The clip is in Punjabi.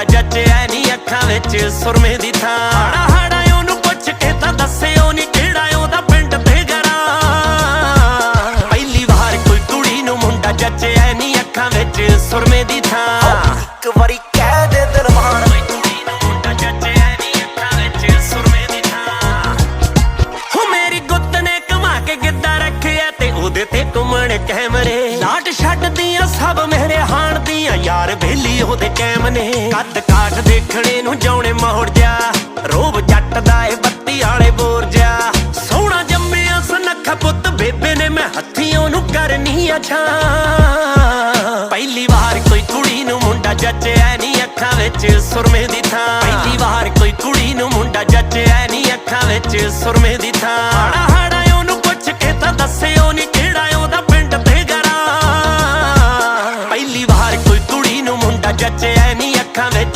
ਮੁੰਡਾ ਜੱਜਿਆ ਨਹੀਂ ਅੱਖਾਂ ਵਿੱਚ ਸੁਰਮੇ ਦੀ ਥਾਂ। ਹਾੜਾ ਹਾੜਾ ਉਹਨੂੰ ਪੁੱਛ ਕੇ ਤਾਂ ਦੱਸਿਓ ਨਹੀਂ ਕਿਹੜਾ ਉਹਦਾ ਪਿੰਡ ਤੇ ਗਰਾਂ ਪਹਿਲੀ ਵਾਰ ਕੋਈ ਕੁੜੀ ਨੂੰ ਮੁੰਡਾ ਜੱਜਿਆ ਨਹੀਂ ਅੱਖਾਂ ਵਿੱਚ ਸੁਰਮੇ ਦੀ ਥਾਂ। ਇੱਕ ਵਾਰੀ ਕਹਿ ਦੇ ਦਿਲਵਾਨ। ਕੋਈ ਕੁੜੀ ਨੂੰ ਮੁੰਡਾ ਜੱਜਿਆ ਨਹੀਂ ਅੱਖਾਂ ਵਿੱਚ ਸੁਰਮੇ ਦੀ ਥਾਂ। ਹੋ ਮੇਰੀ ਗੁੱਤ ਨੇ ਕਮਾ ਕੇ ਗਿੱਧਾ ਰੱਖਿਆ ਤੇ ਉਹਦੇ ਤੇ ਘੁੰਮਣ ਕੈਮਰੇ। ਲਾਟ ਛੱਡਦੀਆਂ ਸਭ ਬੇਲੀ ਉਹਦੇ ਕੈਮ ਨੇ। ਕੱਦ ਕਾਠ ਦੇਖਣੇ ਨੂੰ ਜਾਉਣੇ ਮੋੜ ਜਾ ਰੋਬ ਜੱਟ ਦਾ ਏ ਬੱਤੀ ਵਾਲੇ ਬੋਰ ਜਾ ਸੋਹਣਾ ਜੰਮਿਆ ਸੁਨੱਖਾ ਪੁੱਤ ਬੇਬੇ ਨੇ, ਮੈਂ ਹੱਥੀਂ ਉਹਨੂੰ ਕਰਨੀ ਆ ਛਾਂ। ਪਹਿਲੀ ਵਾਰ ਕੋਈ ਕੁੜੀ ਨੂੰ ਮੁੰਡਾ ਜੱਜਿਆ ਨਹੀਂ ਅੱਖਾਂ ਵਿੱਚ ਸੁਰਮੇ ਦੀ ਥਾਂ। ਪਹਿਲੀ ਵਾਰ ਕੋਈ ਕੁੜੀ ਨੂੰ ਮੁੰਡਾ ਜੱਜਿਆ ਨਹੀਂ ਅੱਖਾਂ ਵਿੱਚ ਸੁਰਮੇ ਦੀ ਥਾਂ। ਨੱਚਿਆ ਨੀ ਅੱਖਾਂ ਵਿੱਚ